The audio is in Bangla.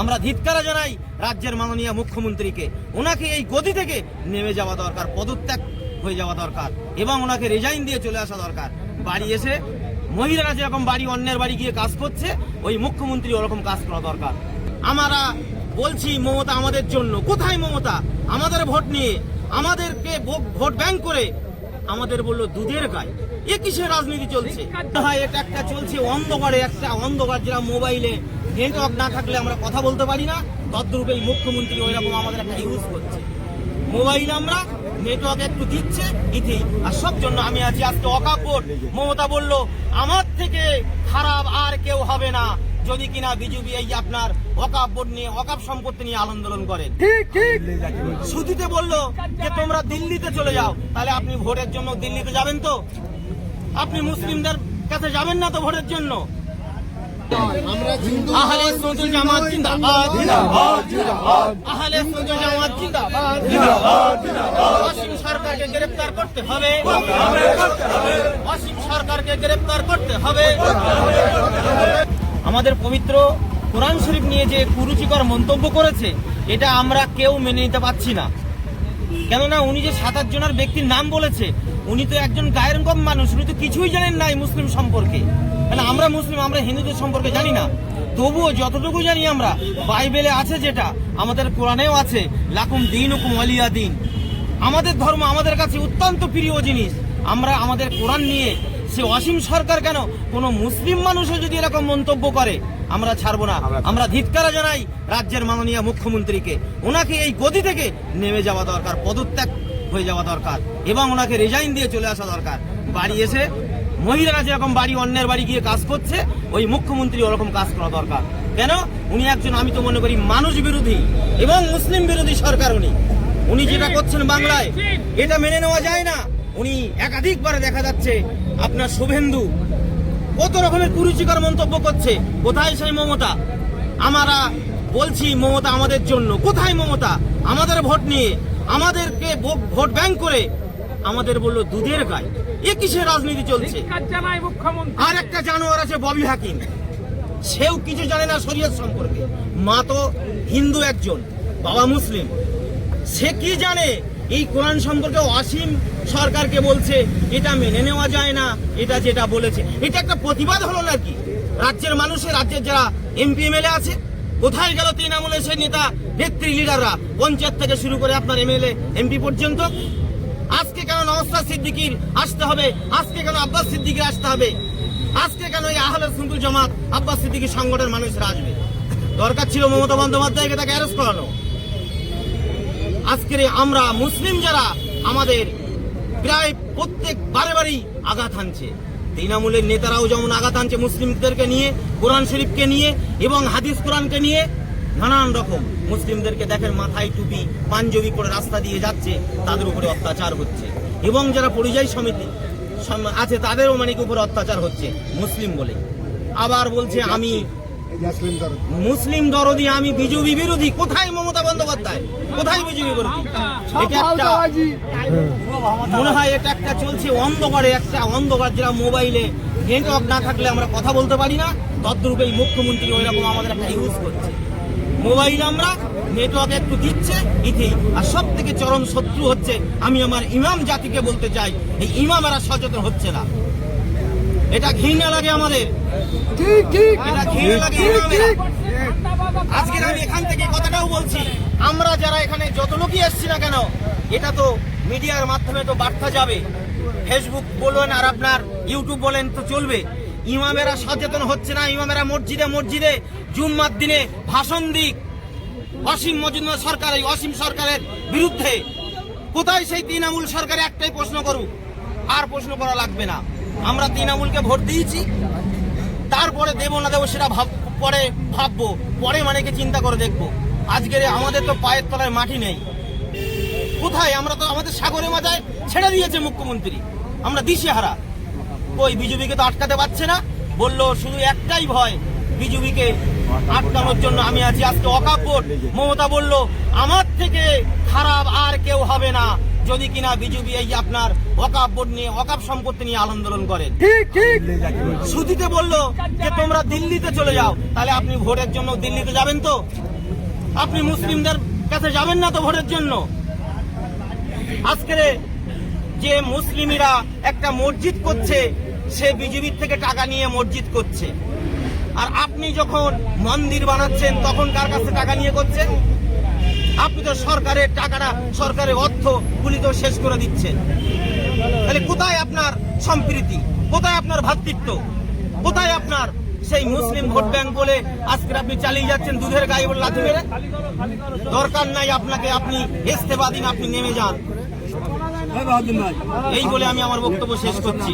আমরা ধিৎকারা জানাই রাজ্যের মাননীয় মুখ্যমন্ত্রীকে। ওনাকে এই গদি থেকে নেমে যাওয়া দরকার, পদত্যাগ হয়ে যাওয়া দরকার এবং ওনাকে রেজাইন দিয়ে চলে আসা দরকার। বাড়ি এসে মহিলারা যেরকম বাড়ি, অন্যের বাড়ি গিয়ে কাজ করছে, ওই মুখ্যমন্ত্রী ওরকম কাজ করা দরকার। আমরা বলছি, মমতা আমাদের জন্য। কোথায় মমতা? আমাদের ভোট নিয়ে। আমাদেরকে ভোট ব্যাংক করে আমাদের বলল, দুধের গায়ে। এ কিসের রাজনীতি চলছে? এটা একটা চলছে অন্ধকারে, একটা অন্ধকার যেটা মোবাইলে নেটওয়ার্ক না থাকলে আমরা কথা বলতে পারি না। তদ্রূপ মুখ্যমন্ত্রী ওই রকম আমাদের একটা ইউজ করছে। মোবাইল আমরা নেটওয়ার্ক একটু দিচ্ছে ইতি আর সব জন্য আমি আছি আজকে অকাপ মমতা বলল আমার থেকে খারাপ আর কেউ হবে না। যদি কিনা বিজেপি এই আপনার অকাপ বোর্ড নিয়ে অকাপ সম্পত্তি নিয়ে আন্দোলন করেন। সুদিতে বলল যে তোমরা দিল্লিতে চলে যাও তাহলে আপনি ভোটের জন্য দিল্লিতে যাবেন তো? আপনি মুসলিমদের কাছে যাবেন না তো ভোটের জন্য? আহলে সুন্নাত জামাত জিন্দাবাদ। আহলে সুন্নাত জামাত জিন্দাবাদ। অসীম সরকারকে গ্রেফতার করতে হবে। অসীম সরকারকে গ্রেফতার করতে হবে। আমাদের পবিত্র কোরআন শরীফ নিয়ে যে কুরুচিকর মন্তব্য করেছে এটা আমরা কেউ মেনে নিতে পারছি না। কেননা উনি যে সাত আট জনের ব্যক্তির নাম বলেছে উনি তো একজন গায়ের কম মানুষ উনি তো কিছুই জানেন না মুসলিম সম্পর্কে। মানে আমরা মুসলিম আমরা হিন্দুদের সম্পর্কে জানি না। তবুও যতটুকু জানি আমরা বাইবেলে আছে যেটা আমাদের কোরআনেও আছে লাকুম দিন হুকুম আলিয়া দিন। আমাদের ধর্ম আমাদের কাছে অত্যন্ত প্রিয় জিনিস। আমরা আমাদের কোরআন নিয়ে সে অসীম সরকার কেন? কোনো মুসলিম মানুষও যদি এরকম মন্তব্য করে আমরা ছাড়বো না। আমরা ধিৎকারা জানাই রাজ্যের মাননীয় মুখ্যমন্ত্রীকে। ওনাকে এই গদি থেকে নেমে যাওয়া দরকার পদত্যাগ হয়ে যাওয়া দরকার এবং ওনাকে রেজাইন দিয়ে চলে আসা দরকার। বাড়ি এসে মহিলারা যেরকম বাড়ি, অন্যের বাড়ি গিয়ে কাজ করছে, ওই মুখ্যমন্ত্রী ওরকম কাজ করা দরকার। কেন? উনি একজন, আমি তো মনে করি, মানুষ বিরোধী এবং মুসলিম বিরোধী সরকার উনি। উনি যেটা করছেন বাংলায়, এটা মেনে নেওয়া যায় না। উনি একাধিকবার দেখা যাচ্ছে আপনার শুভেন্দু কত রকমের কুরুচিকর মন্তব্য করছে। কোথায় সেই মমতা? আমরা বলছি মমতা আমাদের জন্য। কোথায় মমতা? আমাদের ভোট নিয়ে আমাদেরকে ভোট ব্যাংক করে আমাদের বলল দুধের গায়ে। এ কিসের রাজনীতি চলছে? আর একটা জানোয়ার আছে ববি হাকিম। সেও কিছু জানে না শরীয়ত সম্পর্কে। মা তো হিন্দু একজন, বাবা মুসলিম। সে কি জানে? এই কোরআন সম্পর্কে অসীম সরকারকে বলছে, এটা মেনে নেওয়া যায় না, এটা যেটা বলেছে। এটা একটা প্রতিবাদ হলো নাকি? রাজ্যের মানুষের রাজ্যের যারা এমপি, এমএলএ আছে কোথায় গেল তৃণমূলের সেই নেতা? নেত্রী লিডাররা পঞ্চায়েত থেকে শুরু করে আপনার এমএলএ এমপি পর্যন্ত। আজকে কেন নওস্তার সিদ্দিকির আসতে হবে? আজকে কেন আব্বাস সিদ্দিকির আসতে হবে? আজকে কেন এই আহলে সুন্দর জামাত আব্বাস সিদ্দিকির সংগঠনের মানুষরা আসবে? দরকার ছিল মমতা বন্দ্যোপাধ্যায়কে তাকে অ্যারেস্ট করানো। আজকের আমরা মুসলিম যারা, আমাদের প্রায় প্রত্যেক বারে বারেই আঘাত হানছে। তৃণমূলের নেতারাও যেমন আঘাত আনছে মুসলিমদেরকে নিয়ে কোরআন শরীফকে নিয়ে এবং হাদিস কোরআনকে নিয়ে নানান রকম মুসলিমদেরকে দেখেন মাথায় টুপি পাঞ্জবি করে রাস্তা দিয়ে যাচ্ছে তাদের উপরে অত্যাচার হচ্ছে। এবং যারা পরিযায়ী সমিতি সম- আছে তাদেরও মানে উপরে অত্যাচার হচ্ছে মুসলিম বলে। আবার বলছে আমি মুসলিম দরদি আমি বিজেপি বিরোধী কোথায় মমতা বন্দ্যোপাধ্যায়? কোথায় বিজেপি এটা একটা মনে হয় এটা একটা চলছে অন্ধকারে একটা অন্ধকার যেটা মোবাইলে নেটওয়ার্ক না থাকলে আমরা কথা বলতে পারি না। তদ্রূপ এই মুখ্যমন্ত্রী ওইরকম আমাদের একটা ইউজ করছে। মোবাইল আমরা নেটওয়ার্ক একটু দিচ্ছে ইতি আর সব থেকে চরম শত্রু হচ্ছে আমি আমার ইমাম জাতিকে বলতে চাই এই ইমামেরা সচেতন হচ্ছে না। এটা ঘৃণা লাগে আমাদের। এটা ঘৃণা লাগে আজকে আমি এখান থেকে কথাটাও বলছি, আমরা যারা এখানে যত লোকই এসছি না কেন, এটা তো মিডিয়ার মাধ্যমে তো বার্তা যাবে। ফেসবুক বলবেন আর আপনার ইউটিউব বলেন তো চলবে। ইমামেরা সচেতন হচ্ছে না, ইমামেরা মসজিদে মসজিদে, জুম্মার দিনে ভাষণ দিক। অসীম মজুমদার সরকার, এই অসীম সরকারের বিরুদ্ধে। কোথায় সেই তৃণমূল সরকারে একটাই প্রশ্ন করুক? আর প্রশ্ন করা লাগবে না। আমরা তৃণমূলকে ভোট দিয়েছি তারপরে দেবো না দেবো সেটা ভাব, পরে ভাববো, পরে মানে কি চিন্তা করে দেখব। আজকের আমাদের তো পায়ের তলায় মাটি নেই। কোথায়? আমরা তো আমাদের সাগরে মাথায় ছেড়ে দিয়েছে মুখ্যমন্ত্রী। আমরা দিশেহারা। ওই বিজেপিকে তো আটকাতে পারছে না? বলল, শুধু একটাই ভয় বিজেপিকে আটকানোর জন্য আমি আছি। আজকে অকাপ বোর্ড মমতা বলল, আমার থেকে খারাপ আর কেউ হবে না। যদি কিনা বিজেপি এই আপনার ওকাপ বোর্ড নিয়ে ওকাপ সম্পত্তি নিয়ে আন্দোলন করেন। সুদিতে বলল যে তোমরা দিল্লিতে চলে যাও তাহলে আপনি ভোটের জন্য দিল্লিতে যাবেন তো? আপনি মুসলিমদের কাছে যাবেন না তো ভোটের জন্য? আজকে যে মুসলিমরা একটা মসজিদ করছে সে বিজেপির থেকে টাকা নিয়ে মসজিদ করছে। আর আপনি যখন মন্দির বানাচ্ছেন তখন কার কাছে টাকা নিয়ে করছেন? আপনি তো সরকারের টাকাটা, সরকারের অর্থ গুলি তো শেষ করে দিচ্ছেন। তাহলে কোথায় আপনার সম্প্রীতি? কোথায় আপনার ভাতৃত্ব? কোথায় আপনার সেই মুসলিম ভোট ব্যাংক বলে আজকে আপনি চালিয়ে যাচ্ছেন দুধের গায়ে বলে লাথি মেরে? দরকার নাই আপনাকে, আপনি ইস্তেফা দিন, আপনি নেমে যান। এই বলে আমি আমার বক্তব্য শেষ করছি।